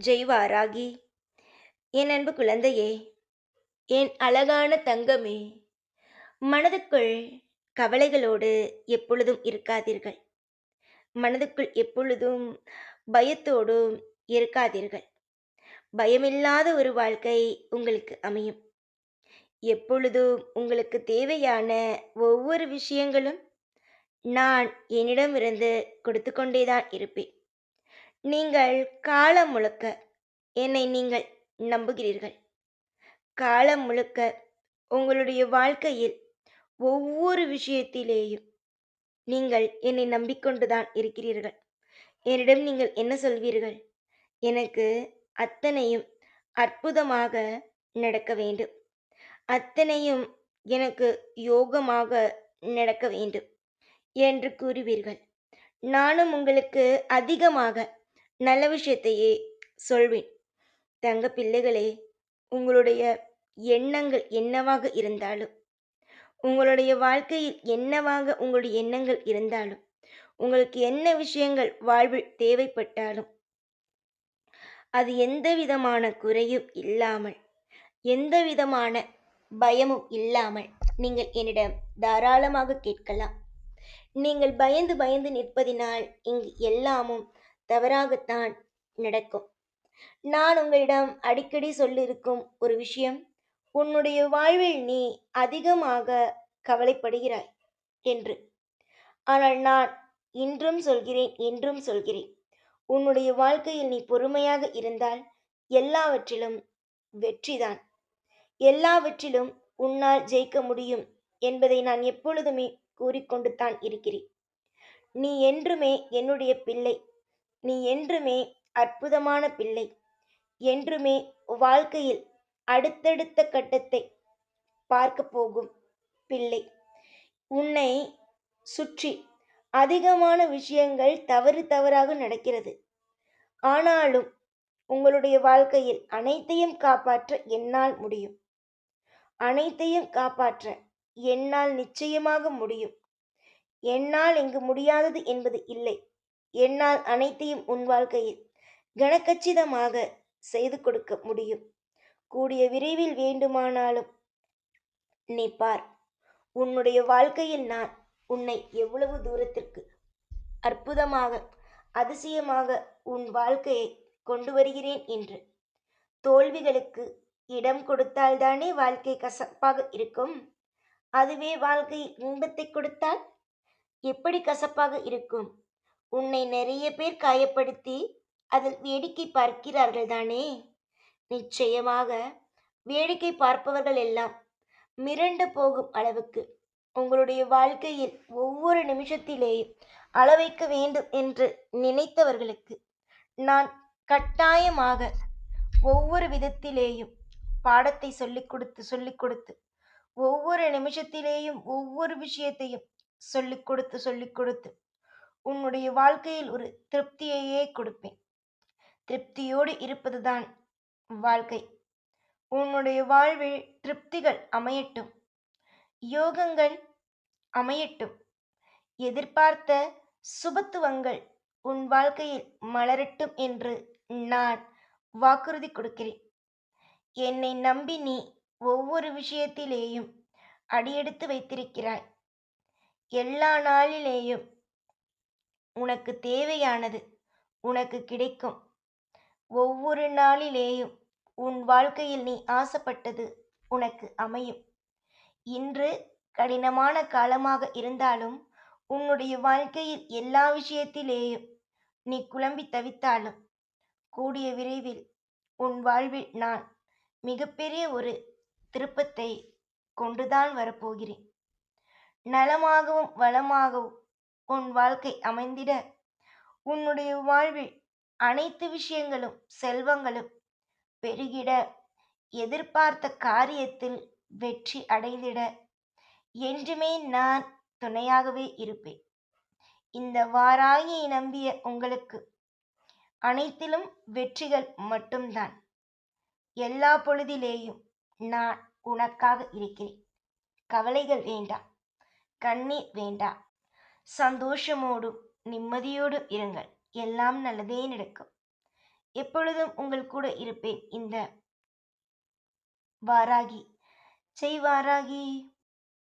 ஜெய் வாராகி என் அன்பு குழந்தையே என் அழகான தங்கமே மனதுக்குள் கவலைகளோடு எப்பொழுதும் இருக்காதீர்கள். மனதுக்குள் எப்பொழுதும் பயத்தோடும் இருக்காதீர்கள். பயமில்லாத ஒரு வாழ்க்கை உங்களுக்கு அமையும். எப்பொழுதும் உங்களுக்கு தேவையான ஒவ்வொரு விஷயங்களும் நான் என்னிடமிருந்து கொடுத்து கொண்டேதான் இருப்பேன். நீங்கள் காலம் முழுக்க என்னை நீங்கள் நம்புகிறீர்கள். காலம் முழுக்க உங்களுடைய வாழ்க்கையில் ஒவ்வொரு விஷயத்திலேயும் நீங்கள் என்னை நம்பிக்கொண்டுதான் இருக்கிறீர்கள். என்னிடம் நீங்கள் என்ன சொல்வீர்கள்? எனக்கு அத்தனையும் அற்புதமாக நடக்க வேண்டும். அத்தனையும் எனக்கு யோகமாக நடக்க வேண்டும் என்று கூறுவீர்கள். நானும் உங்களுக்கு அதிகமாக நல்ல விஷயத்தையே சொல்வேன். தங்க பிள்ளைகளே உங்களுடைய எண்ணங்கள் என்னவாக இருந்தாலும் உங்களுடைய வாழ்க்கையில் என்னவாக உங்களுடைய எண்ணங்கள் இருந்தாலும் உங்களுக்கு என்ன விஷயங்கள் வாழ்வில் தேவைப்பட்டாலும் அது எந்த விதமான குறையும் இல்லாமல் எந்த விதமான பயமும் இல்லாமல் நீங்கள் என்னிடம் தாராளமாக கேட்கலாம். நீங்கள் பயந்து பயந்து நிற்பதினால் இங்கு எல்லாமும் தவறாகத்தான் நடக்கும். நான் உங்களிடம் அடிக்கடி சொல்லியிருக்கும் ஒரு விஷயம் உன்னுடைய வாழ்வில் நீ அதிகமாக கவலைப்படுகிறாய் என்று. ஆனால் நான் இன்றும் சொல்கிறேன் என்றும் சொல்கிறேன். உன்னுடைய வாழ்க்கையில் நீ பொறுமையாக இருந்தால் எல்லாவற்றிலும் வெற்றிதான். எல்லாவற்றிலும் உன்னால் ஜெயிக்க முடியும் என்பதை நான் எப்பொழுதுமே கூறிக்கொண்டு தான் இருக்கிறேன். நீ என்றுமே என்னுடைய பிள்ளை நீ என்றுமே அற்புதமான பிள்ளை. என்றுமே வாழ்க்கையில் அடுத்தடுத்த கட்டத்தை பார்க்க போகும் பிள்ளை. உன்னை சுற்றி அதிகமான விஷயங்கள் தவறு தவறாக நடக்கிறது. ஆனாலும் உங்களுடைய வாழ்க்கையில் அனைத்தையும் காப்பாற்ற என்னால் முடியும். அனைத்தையும் காப்பாற்ற என்னால் நிச்சயமாக முடியும். என்னால் இங்கு முடியாதது என்பது இல்லை. என்னால் அனைத்தையும் உன் வாழ்க்கையில் கனக்கச்சிதமாக செய்து கொடுக்க முடியும். கூடிய விரைவில் வேண்டுமானாலும் நீ பார். உன்னுடைய வாழ்க்கையில் நான் உன்னை எவ்வளவு தூரத்திற்கு அற்புதமாக அதிசயமாக உன் வாழ்க்கையை கொண்டு வருகிறேன் என்று தோல்விகளுக்கு இடம் கொடுத்தால்தானே வாழ்க்கை கசப்பாக இருக்கும்? அதுவே வாழ்க்கையில் இன்பத்தை கொடுத்தால் எப்படி கசப்பாக இருக்கும்? உன்னை நிறைய பேர் காயப்படுத்தி அதில் வேடிக்கை பார்க்கிறார்கள் தானே? நிச்சயமாக. வேடிக்கை பார்ப்பவர்கள் எல்லாம் மிரண்டு போகும் அளவுக்கு உங்களுடைய வாழ்க்கையில் ஒவ்வொரு நிமிஷத்திலேயும் அளவைக்க வேண்டும் என்று நினைத்தவர்களுக்கு நான் கட்டாயமாக ஒவ்வொரு விதத்திலேயும் பாடத்தை சொல்லிக் கொடுத்து சொல்லிக் கொடுத்து ஒவ்வொரு நிமிஷத்திலேயும் ஒவ்வொரு விஷயத்தையும் சொல்லிக் கொடுத்து சொல்லிக் கொடுத்து உன்னுடைய வாழ்க்கையில் ஒரு திருப்தியையே கொடுப்பேன். திருப்தியோடு இருப்பதுதான் வாழ்க்கை. உன்னுடைய வாழ்வில் திருப்திகள் அமையட்டும். யோகங்கள் அமையட்டும். எதிர்பார்த்த சுபத்துவங்கள் உன் வாழ்க்கையில் மலரட்டும் என்று நான் வாக்குறுதி கொடுக்கிறேன். என்னை நம்பி நீ ஒவ்வொரு விஷயத்திலேயும் அடியெடுத்து வைத்திருக்கிறாய். எல்லா நாளிலேயும் உனக்கு தேவையானது உனக்கு கிடைக்கும். ஒவ்வொரு நாளிலேயும் உன் வாழ்க்கையில் நீ ஆசைப்பட்டது உனக்கு அமையும். இன்று கடினமான காலமாக இருந்தாலும் உன்னுடைய வாழ்க்கையில் எல்லா விஷயத்திலேயும் நீ குழம்பி தவித்தாலும் கூடிய விரைவில் உன் வாழ்வில் நான் மிகப்பெரிய ஒரு திருப்பத்தை கொண்டுதான் வரப்போகிறேன். நலமாகவும் வளமாகவும் உன் வாழ்க்கை அமைந்திட உன்னுடைய வாழ்வில் அனைத்து விஷயங்களும் செல்வங்களும் பெருகிட எதிர்பார்த்த காரியத்தில் வெற்றி அடைந்திட என்றுமே நான் துணையாகவே இருப்பேன். இந்த வாராகியை நம்பிய உங்களுக்கு அனைத்திலும் வெற்றிகள் மட்டும்தான். எல்லா பொழுதிலேயும் நான் உனக்காக இருக்கிறேன். கவலைகள் வேண்டாம். கண்ணீர் வேண்டாம். சந்தோஷமோடும் நிம்மதியோடும் இருங்கள். எல்லாம் நல்லதே நடக்கும். எப்பொழுதும் உங்கள் கூட இருப்பேன். இந்த வாராகி. செய் வாராகி.